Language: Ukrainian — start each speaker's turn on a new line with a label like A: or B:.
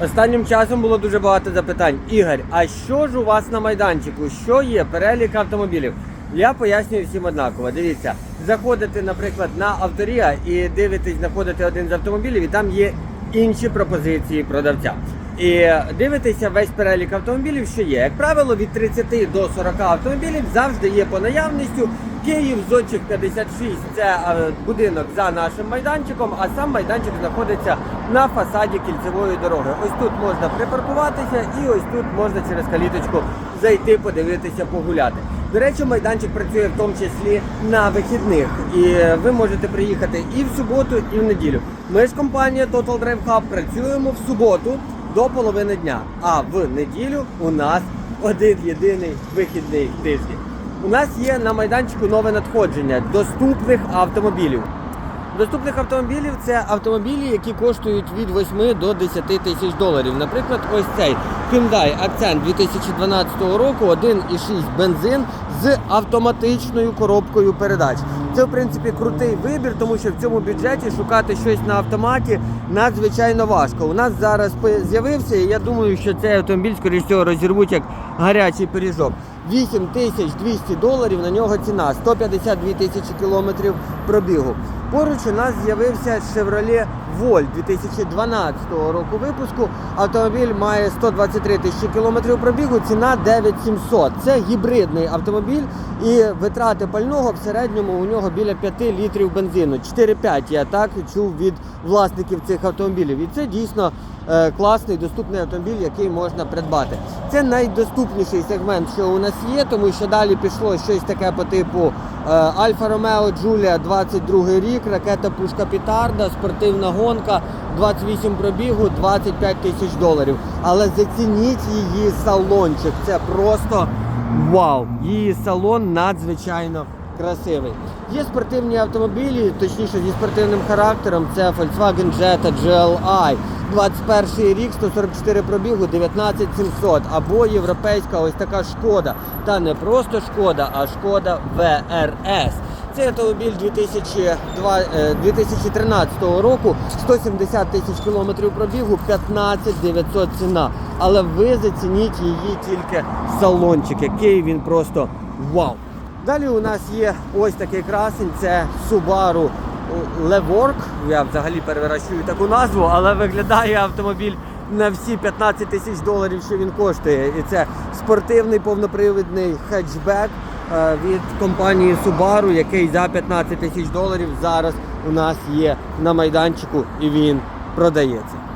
A: Останнім часом було дуже багато запитань. Ігор, а що ж у вас на майданчику? Що є перелік автомобілів? Я пояснюю всім однаково. Дивіться, заходите, наприклад, на авторія і дивитесь, знаходите один з автомобілів, і там є інші пропозиції продавця. І дивитеся весь перелік автомобілів, що є. Як правило, від 30 до 40 автомобілів завжди є по наявністю. Київ, Зодчих 56 це е, будинок за нашим майданчиком, а сам майданчик знаходиться на фасаді кільцевої дороги. Ось тут можна припаркуватися і ось тут можна через каліточку зайти, подивитися, погуляти. До речі, майданчик працює в тому числі на вихідних, і е, ви можете приїхати і в суботу, і в неділю. Ми ж компанія Total Drive Hub працюємо в суботу до половини дня, а в неділю у нас один єдиний вихідний тиждень. У нас є на майданчику нове надходження доступних автомобілів. Доступних автомобілів це автомобілі, які коштують від 8 до 10 тисяч доларів. Наприклад, ось цей Hyundai Accent 2012 року 1,6 бензин з автоматичною коробкою передач. Це в принципі крутий вибір, тому що в цьому бюджеті шукати щось на автоматі надзвичайно важко. У нас зараз з'явився, і я думаю, що цей автомобіль, скоріш всього, розірвуть як гарячий пиріжок. 8200 доларів на нього ціна, 152 тисячі кілометрів пробігу. Поруч у нас з'явився Chevrolet Volt 2012 року випуску. Автомобіль має 123 тисячі кілометрів пробігу, ціна 9700. Це гібридний автомобіль і витрати пального в середньому у нього біля 5 літрів бензину. 4-5 я так чув від власників цих автомобілів. І це дійсно е, класний доступний автомобіль, який можна придбати. Це найдоступніший сегмент, що у нас є, тому що далі пішло щось таке по типу Альфа Ромео Джулія 22 рік, ракета Пушка Пітарда, спортивна гонка, 28 пробігу, 25 тисяч доларів. Але зацініть її салончик. Це просто вау! Її салон надзвичайно красивий. Є спортивні автомобілі, точніше зі спортивним характером. Це Volkswagen Jetta GLI. 21 рік, 144 пробігу, 19700. Або європейська ось така шкода. Та не просто шкода, а шкода ВРС. Цей автомобіль 2002, е, 2013 року, 170 тисяч кілометрів пробігу, 15 900 ціна. Але ви зацініть її тільки салончик, який він просто вау. Далі у нас є ось такий красень, це Subaru Levork. Я взагалі переращую таку назву, але виглядає автомобіль на всі 15 тисяч доларів, що він коштує. І це спортивний повнопривідний хетчбек е, від компанії Subaru, який за 15 тисяч доларів зараз у нас є на майданчику і він продається.